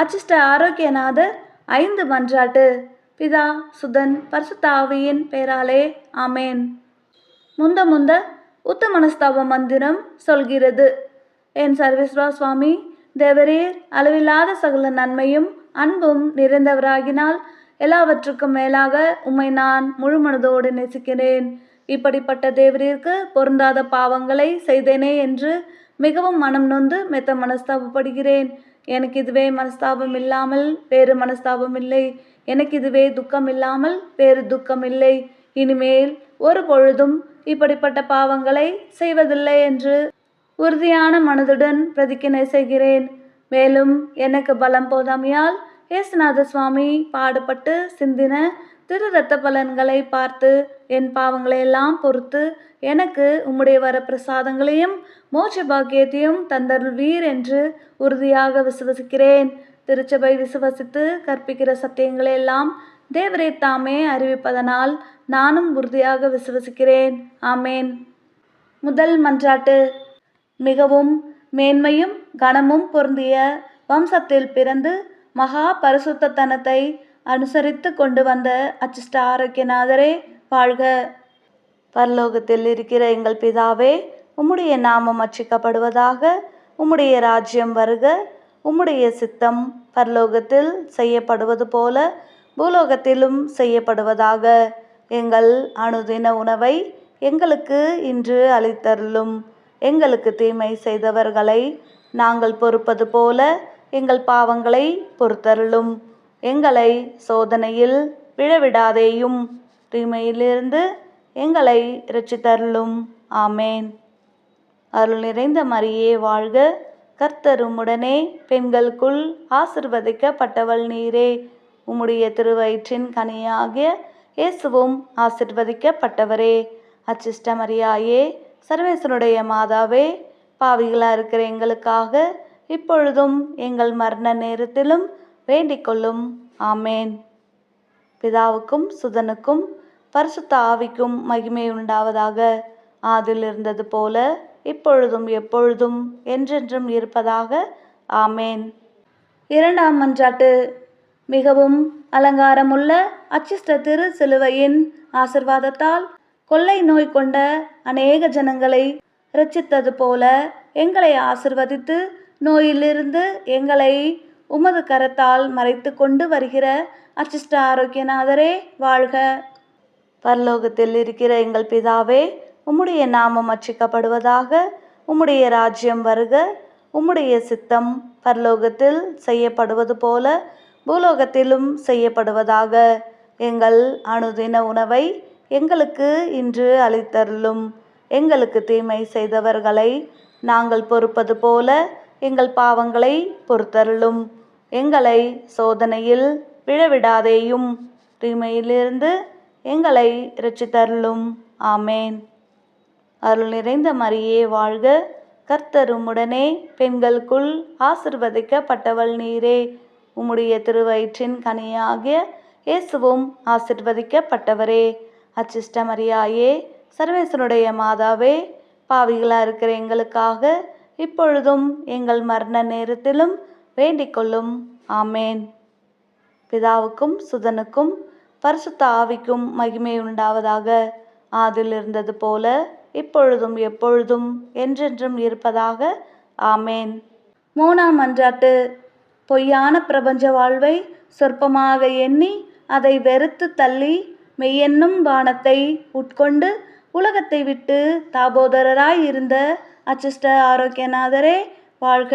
அச்சிஷ்ட ஆரோக்கியநாதர் ஐந்து மன்றாட்டு. பிதா சுதன் பரிசுத்தாவியின் பெயராலே ஆமேன். முந்த முந்த உத்த மனஸ்தாப மந்திரம் சொல்கிறது. என் சர்வேஸ்வரா சுவாமி தேவரீர் அளவில்லாத சகல நன்மையும் அன்பும் நிறைந்தவராகினால் எல்லாவற்றுக்கும் மேலாக உம்மை நான் முழு மனதோடு நேசிக்கிறேன். இப்படிப்பட்ட தேவரீருக்கு பொருந்தாத பாவங்களை செய்தேனே என்று மிகவும் மனம் நொந்து மெத்த மனஸ்தாபப்படுகிறேன் எனக்கு இதுவே மனஸ்தாபம் இல்லாமல் வேறு மனஸ்தாபம் இல்லை. எனக்கு இதுவே துக்கம் இல்லாமல் வேறு துக்கம் இல்லை. இனிமேல் ஒரு பொழுதும் இப்படிப்பட்ட பாவங்களை செய்வதில்லை என்று உறுதியான மனதுடன் பிரதிக்கினை செய்கிறேன் மேலும் எனக்கு பலம் போதாமையால் ஏசுநாத சுவாமி பாடுபட்டு சிந்தின திரு இரத்த பலன்களை பார்த்து என் பாவங்களை எல்லாம் பொறுத்து எனக்கு உம்முடைய வர பிரசாதங்களையும் மோட்ச பாக்கியத்தையும் தந்தருள்வீர் என்று உறுதியாக விசுவசிக்கிறேன். திருச்சபை விசுவசித்து கற்பிக்கிற சத்தியங்களை எல்லாம் தேவரே தாமே அறிவிப்பதனால் நானும் உறுதியாக விசுவசிக்கிறேன். ஆமேன். முதல் மன்றாட்டு. மிகவும் மேன்மையும் கனமும் பொருந்திய வம்சத்தில் பிறந்து மகா பரிசுத்தத்தனத்தை அனுசரித்து கொண்டு வந்த அச்சிஷ்ட ஆரோக்கியநாதரே வாழ்க. பரலோகத்தில் இருக்கிற எங்கள் பிதாவே உம்முடைய நாமம் அச்சிக்கப்படுவதாக உம்முடைய ராஜ்யம் வருக. உம்முடைய சித்தம் பரலோகத்தில் செய்யப்படுவது போல பூலோகத்திலும் செய்யப்படுவதாக. எங்கள் அனுதின உணவை எங்களுக்கு இன்று அளித்தருளும். எங்களுக்கு தீமை செய்தவர்களை நாங்கள் பொறுப்பது போல எங்கள் பாவங்களை பொறுத்தருளும். எங்களை சோதனையில் விழவிடாதேயும். தீமையிலிருந்து எங்களை இரட்சித்தருளும். ஆமேன். அருள் நிறைந்த மரியே வாழ்க கர்த்தருமுடனே. பெண்களுக்குள் ஆசிர்வதிக்கப்பட்டவள் நீரே. உம்முடைய திருவயிற்றின் கனியாகிய இயேசுவும் ஆசிர்வதிக்கப்பட்டவரே. அச்சிஷ்ட மரியாயே சர்வேசனுடைய மாதாவே பாவிகளாக இருக்கிற எங்களுக்காக இப்பொழுதும் எங்கள் மரண நேரத்திலும் வேண்டிக் கொள்ளும் ஆமேன். பிதாவுக்கும் சுதனுக்கும் பரிசுத்த ஆவிக்கும் மகிமை உண்டாவதாக. ஆதில் இருந்தது போல இப்பொழுதும் எப்பொழுதும் என்றென்றும் இருப்பதாக. ஆமேன். இரண்டாம் மன்றாட்டு. மிகவும் அலங்காரமுள்ள அச்சிஷ்ட திரு சிலுவையின் ஆசிர்வாதத்தால் கொள்ளை நோய் கொண்ட அநேக ஜனங்களை ரச்சித்தது போல எங்களை ஆசிர்வதித்து நோயிலிருந்து எங்களை உமது கரத்தால் மறைத்து கொண்டு வருகிற அச்சிஷ்ட ஆரோக்கியநாதரே வாழ்க. பரலோகத்தில் இருக்கிற எங்கள் பிதாவே உம்முடைய நாமம் அச்சிக்கப்படுவதாக உம்முடைய ராஜ்யம் வருக. உம்முடைய சித்தம் பரலோகத்தில் செய்யப்படுவது போல பூலோகத்திலும் செய்யப்படுவதாக. எங்கள் அனுதின உணவை எங்களுக்கு இன்று அளித்தருளும். எங்களுக்கு தீமை செய்தவர்களை நாங்கள் பொறுப்பது போல எங்கள் பாவங்களை பொறுத்தருளும். எங்களை சோதனையில் விழவிடாதேயும். தீமையிலிருந்து எங்களை இரட்சித்தருளும். ஆமேன். அருள் நிறைந்த மரியே வாழ்க கர்த்தருமுடனே. பெண்களுக்குள் ஆசிர்வதிக்கப்பட்டவள் நீரே. உம்முடைய திருவயிற்றின் கனியாகிய இயேசுவும் ஆசிர்வதிக்கப்பட்டவரே. அச்சிஷ்ட மரியாயே சர்வேசனுடைய மாதாவே பாவிகளாக இருக்கிற எங்களுக்காக இப்பொழுதும் எங்கள் மரண நேரத்திலும் வேண்டிக் கொள்ளும் ஆமேன். பிதாவுக்கும் சுதனுக்கும் பரிசுத்த ஆவிக்கும் மகிமை உண்டாவதாக. ஆதில் இருந்தது போல இப்பொழுதும் எப்பொழுதும் என்றென்றும் இருப்பதாக. ஆமேன். மூணாம் மன்றாட்டு பொய்யான பிரபஞ்ச வாழ்வை சொற்பமாக எண்ணி அதை வெறுத்து தள்ளி மெய்யென்னும் பானத்தை உட்கொண்டு உலகத்தை விட்டு தாபோதரராய் இருந்த அச்சிஷ்ட ஆரோக்கியநாதரே வாழ்க.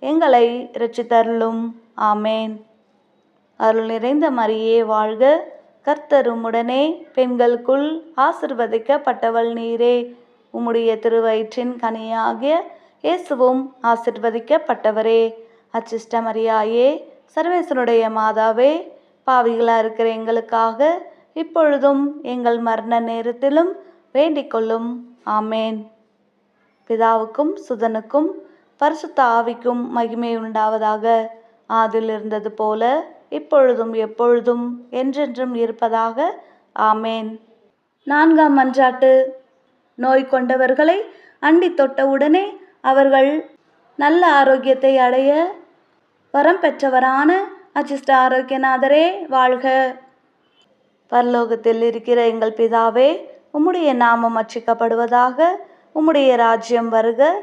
எங்களை இரட்சித்தருளும். ஆமேன். அருள் நிறைந்த மரியே வாழ்க கர்த்தருமுடனே பெண்களுக்குள் ஆசிர்வதிக்கப்பட்டவள் நீரே. உம்முடைய திருவயிற்றின் கனியாகிய இயேசுவும் ஆசிர்வதிக்கப்பட்டவரே. அச்சிஷ்ட மரியாயே சர்வேசனுடைய மாதாவே பாவிகளாக இருக்கிற எங்களுக்காக இப்பொழுதும் எங்கள் மரண நேரத்திலும் வேண்டிக் கொள்ளும். ஆமேன். பிதாவுக்கும் சுதனுக்கும் பரிசுத்த ஆவிக்கும் மகிமை உண்டாவதாக. ஆதில் இருந்தது போல இப்பொழுதும் எப்பொழுதும் என்றென்றும் இருப்பதாக. ஆமேன். நான்காம் மன்றாட்டு நோய் கொண்டவர்களை அண்டி தொட்டவுடனே அவர்கள் நல்ல ஆரோக்கியத்தை அடைய வரம் பெற்றவரான அச்சிஷ்ட ஆரோக்கியநாதரே வாழ்க. பரலோகத்தில் இருக்கிற எங்கள் பிதாவே உம்முடைய நாமம் அச்சிக்கப்படுவதாக உம்முடைய ராஜ்யம் வருக.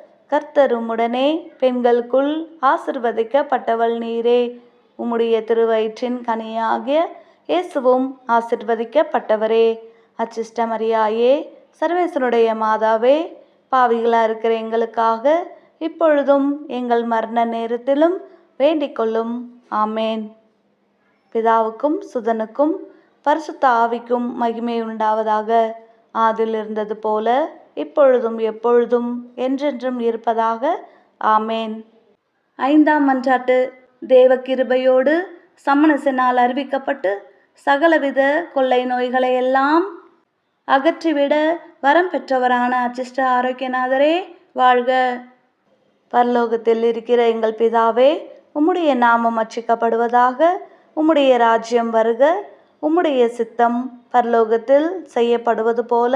கர்த்தருமுடனே பெண்களுக்குள் ஆசிர்வதிக்கப்பட்டவள் நீரே. உம்முடைய திருவயிற்றின் கனியாகிய இயேசுவும் ஆசிர்வதிக்கப்பட்டவரே. அச்சிஷ்ட மரியாயே சர்வேசனுடைய மாதாவே பாவிகளாக இருக்கிற எங்களுக்காக இப்பொழுதும் எங்கள் மரண நேரத்திலும் வேண்டிக் கொள்ளும் ஆமேன். பிதாவுக்கும் சுதனுக்கும் பரிசுத்த ஆவிக்கும் மகிமை உண்டாவதாக. ஆதில் இருந்தது போல இப்பொழுதும் எப்பொழுதும் என்றென்றும் இருப்பதாக. ஆமேன். ஐந்தாம் மன்றாட்டு தேவ கிருபையோடு சம்மணசினால் அறிவிக்கப்பட்டு சகலவித கொள்ளை நோய்களை எல்லாம் அகற்றிவிட வரம் பெற்றவரான அச்சிஷ்ட ஆரோக்கியநாதரே வாழ்க. பரலோகத்தில் இருக்கிற எங்கள் பிதாவே உம்முடைய நாமம் அச்சிக்கப்படுவதாக உம்முடைய ராஜ்யம் வருக உம்முடைய சித்தம் பரலோகத்தில் செய்யப்படுவது போல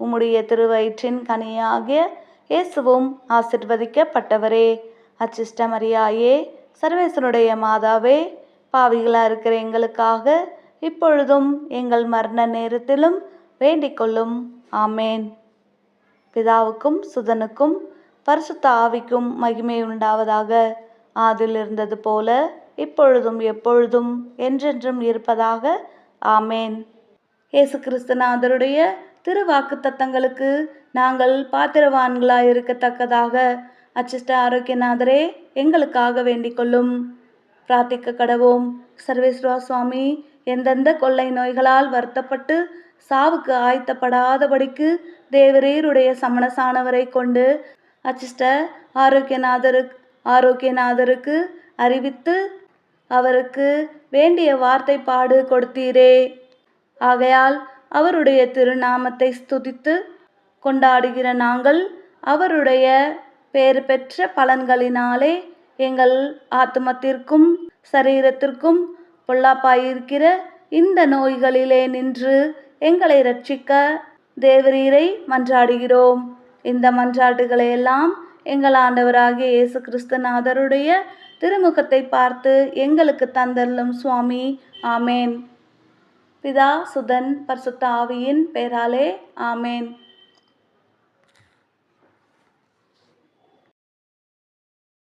உம்முடைய திருவயிற்றின் கனியாகிய இயேசுவும் ஆசிர்வதிக்கப்பட்டவரே. அச்சிஷ்ட மரியாயே சர்வேசனுடைய மாதாவே பாவிகளாக இருக்கிற எங்களுக்காக இப்பொழுதும் எங்கள் மரண நேரத்திலும் வேண்டிக் கொள்ளும் ஆமேன். பிதாவுக்கும் சுதனுக்கும் பரிசுத்த ஆவிக்கும் மகிமை உண்டாவதாக. ஆதில் இருந்தது போல இப்பொழுதும் எப்பொழுதும் என்றென்றும் இருப்பதாக. ஆமேன். இயேசு கிறிஸ்துநாதருடைய திருவாக்கு தத்தங்களுக்கு நாங்கள் பாத்திரவான்களாய் இருக்கத்தக்கதாக. அச்சிஷ்ட ஆரோக்கியநாதரே எங்களுக்காக வேண்டிக் கொள்ளும். பிரார்த்திக்க கடவோம். சர்வேஸ்வரா சுவாமி எந்தெந்த கொள்ளை நோய்களால் வருத்தப்பட்டு சாவுக்கு ஆயத்தப்படாதபடிக்கு தேவரீருடைய சமணசானவரை கொண்டு அச்சிஷ்ட ஆரோக்கியநாதருக்கு ஆரோக்கியநாதருக்கு அறிவித்து அவருக்கு வேண்டிய வார்த்தை பாடு கொடுத்தீரே. ஆகையால் அவருடைய திருநாமத்தை ஸ்துதித்து கொண்டாடுகிற நாங்கள் அவருடைய பேறு பெற்ற பலன்களினாலே எங்கள் ஆத்மத்திற்கும் சரீரத்திற்கும் பொல்லாப்பாயிருக்கிற இந்த நோய்களிலே நின்று எங்களை ரட்சிக்க தேவரீரை மன்றாடுகிறோம். இந்த மன்றாட்டுகளை எல்லாம் எங்கள் ஆண்டவராகிய இயேசு கிறிஸ்துநாதருடைய திருமுகத்தை பார்த்து எங்களுக்கு தந்தள்ளும் சுவாமி. ஆமேன். பிதா சுதன் பரிசுத்த ஆவியின் பெயராலே ஆமேன்.